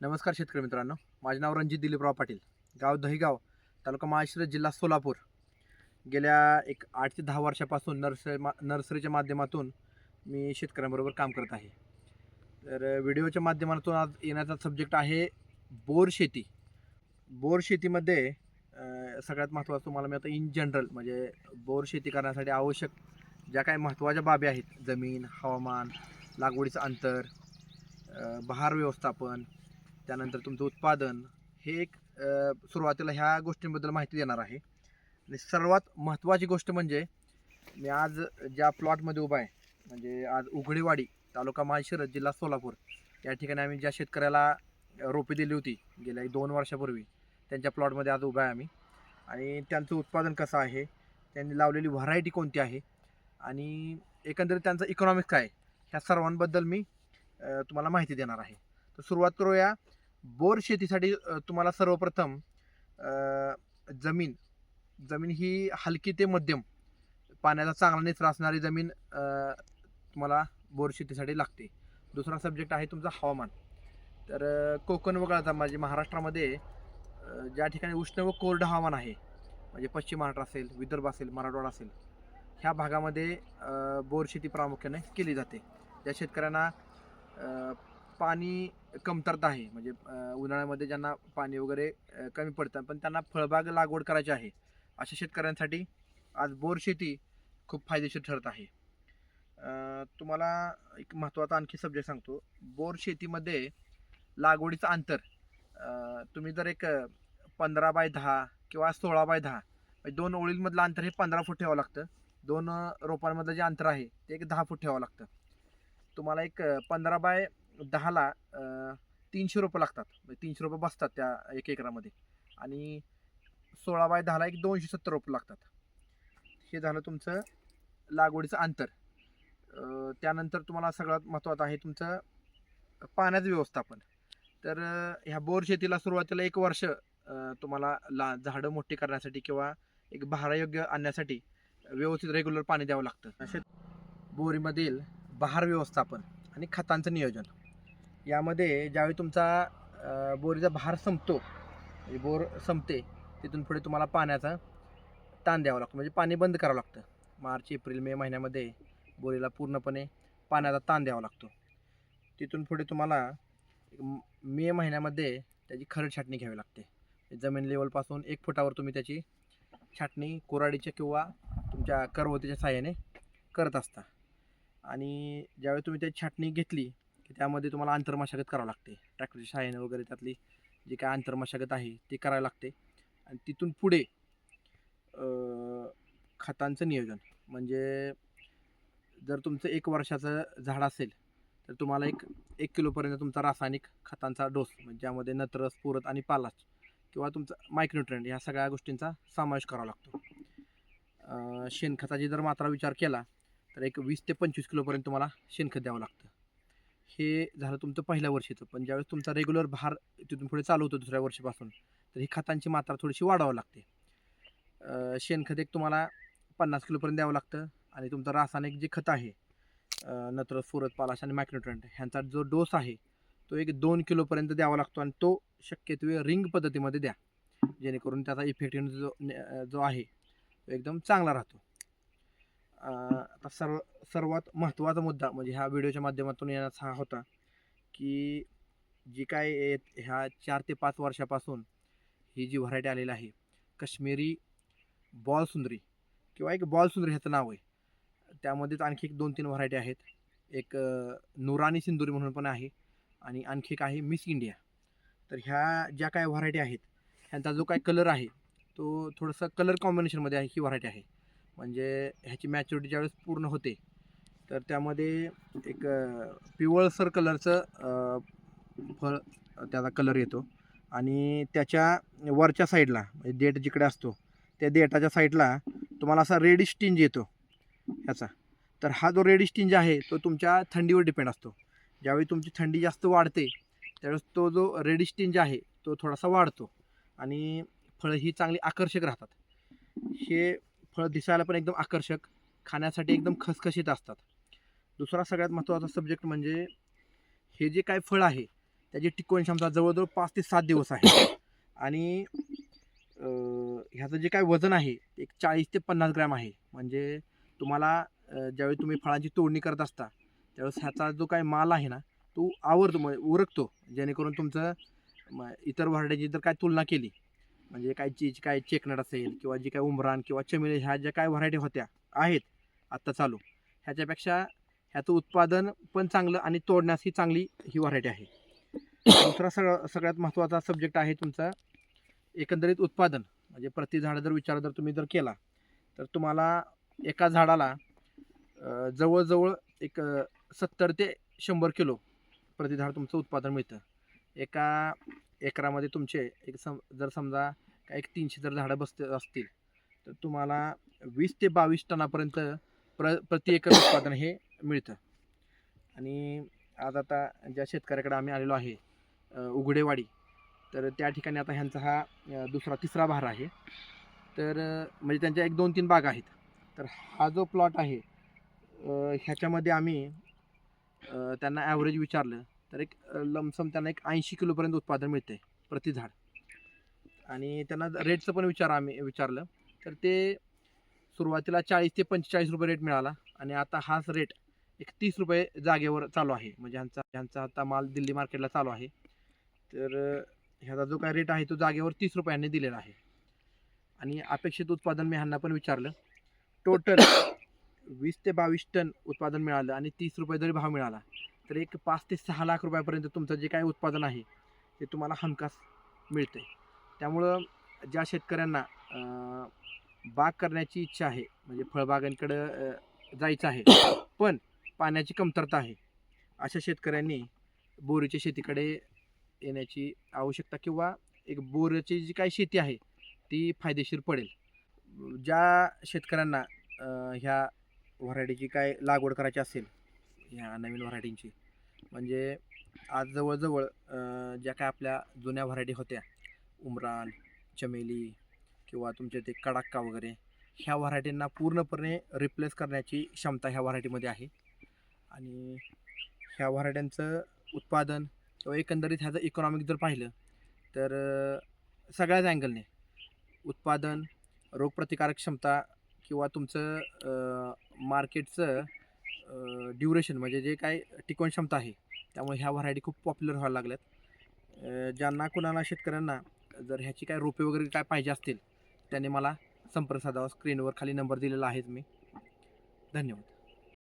नमस्कार शेतकरी मित्रांनो. माझे नाव रणजित दिलीपराव पाटील. गाव दहीगाव तालुका माळशिरस जिल्हा सोलापूर. गेल्या एक आठ ते दहा वर्षापासून नर्सरी मा नर्सरीच्या माध्यमातून मी शेतकऱ्यांबरोबर काम करत आहे. तर व्हिडिओच्या माध्यमातून आज येण्याचा सब्जेक्ट आहे बोर शेती. बोर शेतीमध्ये सगळ्यात महत्त्वाचं तुम्हाला मी आता इन जनरल म्हणजे बोर शेती करण्यासाठी आवश्यक ज्या काही महत्त्वाच्या बाबी आहेत जमीन हवामान लागवडीचं अंतर बहार व्यवस्थापन त्यानंतर तुमचं उत्पादन हे एक सुरुवातीला ह्या गोष्टींबद्दल माहिती देणार आहे. आणि सर्वात महत्त्वाची गोष्ट म्हणजे मी आज ज्या प्लॉटमध्ये उभा आहे म्हणजे आज उघडीवाडी तालुका माळशिरस जिल्हा सोलापूर या ठिकाणी आम्ही ज्या शेतकऱ्याला रोपे दिली होती गेल्या दोन वर्षापूर्वी त्यांच्या प्लॉटमध्ये आज उभा आहे आम्ही. आणि त्यांचं उत्पादन कसं आहे त्यांनी लावलेली व्हरायटी कोणती आहे आणि एकंदरीत त्यांचं इकॉनॉमिक्स काय आहे, ह्या सर्वांबद्दल मी तुम्हाला माहिती देणार आहे. तर सुरुवात करूया. बोर शेतीसाठी तुम्हाला सर्वप्रथम जमीन जमीन ही हलकी ते मध्यम पाण्याचा चांगला निचरा असणारी जमीन तुम्हाला बोर शेतीसाठी लागते. दुसरा सब्जेक्ट आहे तुमचा हवामान. तर कोकण वगळता म्हणजे महाराष्ट्रामध्ये ज्या ठिकाणी उष्ण व कोरडं हवामान आहे म्हणजे पश्चिम महाराष्ट्र असेल विदर्भ असेल मराठवाडा असेल ह्या भागामध्ये बोर शेती प्रामुख्याने केली जाते. ज्या शेतकऱ्यांना पाणी कमतरता आहे. म्हणजे उन्हाळ्यामध्ये ज्यांना पाणी वगैरे कमी पडतं पण त्यांना फळबाग लागवड करायची आहे. अशा शेतकऱ्यांसाठी आज बोर शेती खूप फायदेशीर ठरत आहे. तुम्हाला एक महत्त्वाचा आणखी सब्जेक्ट सांगतो. बोर शेतीमध्ये लागवडीचं अंतर तुम्ही जर एक पंधरा बाय दहा किंवा सोळा बाय दहा म्हणजे दोन ओळींमधलं अंतर हे पंधरा फूट ठेवावं लागतं. दोन रोपांमधलं जे अंतर आहे ते एक दहा फूट ठेवावं लागतं. तुम्हाला एक पंधरा बाय दहाला तीनशे रुपये लागतात. म्हणजे तीनशे रुपये बसतात त्या एक एकरामध्ये. आणि सोळा बाय दहाला एक दोनशे सत्तर रुपये लागतात. हे झालं तुमचं लागवडीचं अंतर. त्यानंतर तुम्हाला सगळ्यात महत्त्वाचं आहे तुमचं पाण्याचं व्यवस्थापन. तर ह्या बोर शेतीला सुरुवातीला एक वर्ष तुम्हाला ला झाडं मोठी करण्यासाठी किंवा एक बहारायोग्य आणण्यासाठी व्यवस्थित रेग्युलर पाणी द्यावं लागतं. शेत बोरीमधील बहार व्यवस्थापन आणि खतांचं नियोजन. यामध्ये ज्यावेळी तुमचा बोरीचा भार संपतो म्हणजे बोर संपते तिथून पुढे तुम्हाला पाण्याचा ताण द्यावा लागतो. म्हणजे पाणी बंद करावं लागतं. मार्च एप्रिल मे महिन्यामध्ये बोरीला पूर्णपणे पाण्याचा ताण द्यावा लागतो. तिथून पुढे तुम्हाला मे महिन्यामध्ये त्याची खरड छाटणी घ्यावी लागते. जमीन लेवलपासून एक फुटावर तुम्ही त्याची छाटणी कोराडीच्या किंवा तुमच्या करवतीच्या साह्याने करत असता. आणि ज्यावेळी तुम्ही त्याची छाटणी घेतली की त्यामध्ये तुम्हाला आंतरमशागत करावं लागते. ट्रॅक्टरच्या साह्याने वगैरे त्यातली जी काय आंतरमशागत आहे ती करावी लागते. आणि तिथून पुढे खतांचं नियोजन. म्हणजे जर तुमचं एक वर्षाचं झाड असेल तर तुम्हाला एक एक किलोपर्यंत तुमचा रासायनिक खतांचा डोस म्हणजे ज्यामध्ये नत्रस पुरत आणि पालाच किंवा तुमचा मायक्रोट्रेंड ह्या सगळ्या गोष्टींचा समावेश करावा लागतो. शेणखताची जर मात्रा विचार केला तर एक वीस ते पंचवीस किलोपर्यंत तुम्हाला शेणखत द्यावं लागतं. हे झालं तुमचं पहिल्या वर्षीचं. पण ज्यावेळेस तुमचा रेग्युलर भार तिथून पुढे चालू होतो दुसऱ्या वर्षीपासून तर ही खतांची मात्रा थोडीशी वाढवावी लागते. शेणखत एक तुम्हाला पन्नास किलोपर्यंत द्यावं लागतं आणि तुमचं रासायनिक जे खत आहे नत्र फुरत पालाश आणि मायक्रोट्रेंट ह्यांचा जो डोस आहे तो एक दोन किलोपर्यंत द्यावा लागतो आणि तो शक्यतो रिंग पद्धतीमध्ये द्या. जेणेकरून त्याचा इफेक्टिव्ह जो न- जो आहे तो एकदम चांगला राहतो. आता सर्व सर्वात महत्त्वाचा मुद्दा म्हणजे ह्या व्हिडिओच्या माध्यमातून येण्याचा हा होता की जी काय ह्या चार ते पाच वर्षापासून ही जी व्हरायटी आलेली आहे काश्मीरी बॉल सुंदरी किंवा एक बॉल सुंदरी ह्याचं नाव आहे. त्यामध्येच आणखी एक दोन तीन व्हरायटी आहेत. एक अ, नुरानी सिंदुरी म्हणून पण आहे आणि आणखी एक आहे मिस इंडिया. तर ह्या ज्या काय व्हरायटी आहेत ह्यांचा जो काय कलर आहे तो थोडंसं कलर कॉम्बिनेशनमध्ये आहे ही व्हरायटी आहे. म्हणजे ह्याची मॅच्युरिटी ज्यावेळेस पूर्ण होते तर त्यामध्ये एक पिवळसर कलरचं फळ त्याचा कलर येतो. आणि त्याच्या वरच्या साईडला म्हणजे देठ जिकडे असतो त्या देठाच्या साईडला तुम्हाला असा रेडिश टिंज येतो ह्याचा. तर हा जो रेडिश टिंज आहे तो तुमच्या थंडीवर डिपेंड असतो. ज्यावेळी तुमची थंडी जास्त वाढते त्यावेळेस तो जो रेडिश टिंज आहे तो थोडासा वाढतो. आणि फळं ही चांगली आकर्षक राहतात. हे फळं दिसायला पण एकदम आकर्षक खाण्यासाठी एकदम खसखशीत असतात. दुसरा सगळ्यात महत्त्वाचा सब्जेक्ट म्हणजे हे जे काय फळ आहे त्याची टिकवण क्षमता जवळजवळ पाच ते सात दिवस आहे. आणि ह्याचं जे काय वजन आहे एक चाळीस ते पन्नास ग्रॅम आहे. म्हणजे तुम्हाला ज्यावेळी तुम्ही फळांची तोडणी करत असता त्यावेळेस ह्याचा जो काय माल आहे ना तो आवरतो म्हणजे उरकतो. जेणेकरून तुमचं म, इतर व्हरायटीची जर काय तुलना केली म्हणजे काय चीज काय चेकनट असेल किंवा जी काय उमरान किंवा चमेली ह्या ज्या काय व्हरायटी होत्या आहेत आत्ता चालू. ह्याच्यापेक्षा ह्याचं उत्पादन पण चांगलं आणि तोडण्यास ही चांगली ही व्हरायटी आहे. दुसरा सगळं सगळ्यात महत्त्वाचा सब्जेक्ट आहे तुमचा एकंदरीत उत्पादन. म्हणजे प्रति झाड जर विचार जर तुम्ही जर केला तर तुम्हाला एका झाडाला जवळजवळ एक सत्तर ते शंभर किलो प्रति झाड तुमचं उत्पादन मिळतं. एका एकरामध्ये तुमचे एक सम जर समजा काय एक तीनशे जर झाडं बसते असतील तर तुम्हाला वीस ते बावीस टनापर्यंत प्र प्रति एकर उत्पादन हे मिळतं. आणि आज आता ज्या शेतकऱ्याकडे आम्ही आलेलो आहे उघडेवाडी तर त्या ठिकाणी आता ह्यांचा हा दुसरा तिसरा भार आहे. तर म्हणजे त्यांच्या एक दोन तीन बाग आहेत. तर हा जो प्लॉट आहे ह्याच्यामध्ये आम्ही त्यांना ॲव्हरेज विचारलं तर एक लमसम त्यांना एक ऐंशी किलोपर्यंत उत्पादन मिळते प्रति झाड. आणि त्यांना रेटचं पण विचार आम्ही विचारलं. तर ते सुरुवातीला चाळीस ते पंचेचाळीस रुपये रेट मिळाला आणि आता हाच रेट एक तीस रुपये जागेवर चालू आहे. म्हणजे ह्यांचा ह्यांचा आता माल दिल्ली मार्केटला चालू आहे. तर ह्याचा जो काय रेट आहे तो जागेवर तीस रुपयांनी दिलेला आहे. आणि अपेक्षित उत्पादन मी ह्यांना पण विचारलं. टोटल वीस ते बावीस टन उत्पादन मिळालं आणि तीस रुपये जरी भाव मिळाला तर एक पाच ते सहा लाख रुपयापर्यंत तुमचं जे काय उत्पादन आहे ते तुम्हाला हमखास मिळते त्यामुळं ज्या शेतकऱ्यांना बाग करण्याची इच्छा आहे म्हणजे फळबागांकडं जायचं आहे पण पाण्याची कमतरता आहे अशा शेतकऱ्यांनी बोरीच्या शेतीकडे येण्याची आवश्यकता किंवा एक बोरची जी काही शेती आहे ती फायदेशीर पडेल. ज्या शेतकऱ्यांना ह्या व्हरायटीची काय लागवड करायची असेल ह्या नवीन व्हरायटींची म्हणजे आज जवळजवळ ज्या काय आपल्या जुन्या व्हरायटी होत्या उमरान चमेली किंवा तुमचे ते कडाक्का वगैरे ह्या व्हरायटींना पूर्णपणे रिप्लेस करण्याची क्षमता ह्या व्हरायटीमध्ये आहे. आणि ह्या व्हरायट्यांचं उत्पादन किंवा एकंदरीत ह्याचं इकॉनॉमिक जर पाहिलं तर सगळ्याच अँगलने उत्पादन रोगप्रतिकारक क्षमता किंवा तुमचं मार्केटचं ड्युरेशन म्हणजे जे काय टिकवण क्षमता आहे त्यामुळे ह्या व्हरायटी खूप पॉप्युलर व्हायला लागल्यात. ज्यांना कुणाला शेतकऱ्यांना जर ह्याची काय रोपे वगैरे काय पाहिजे असतील त्यांनी मला संपर्क साधावा. स्क्रीनवर खाली नंबर दिलेला आहेच मी. धन्यवाद.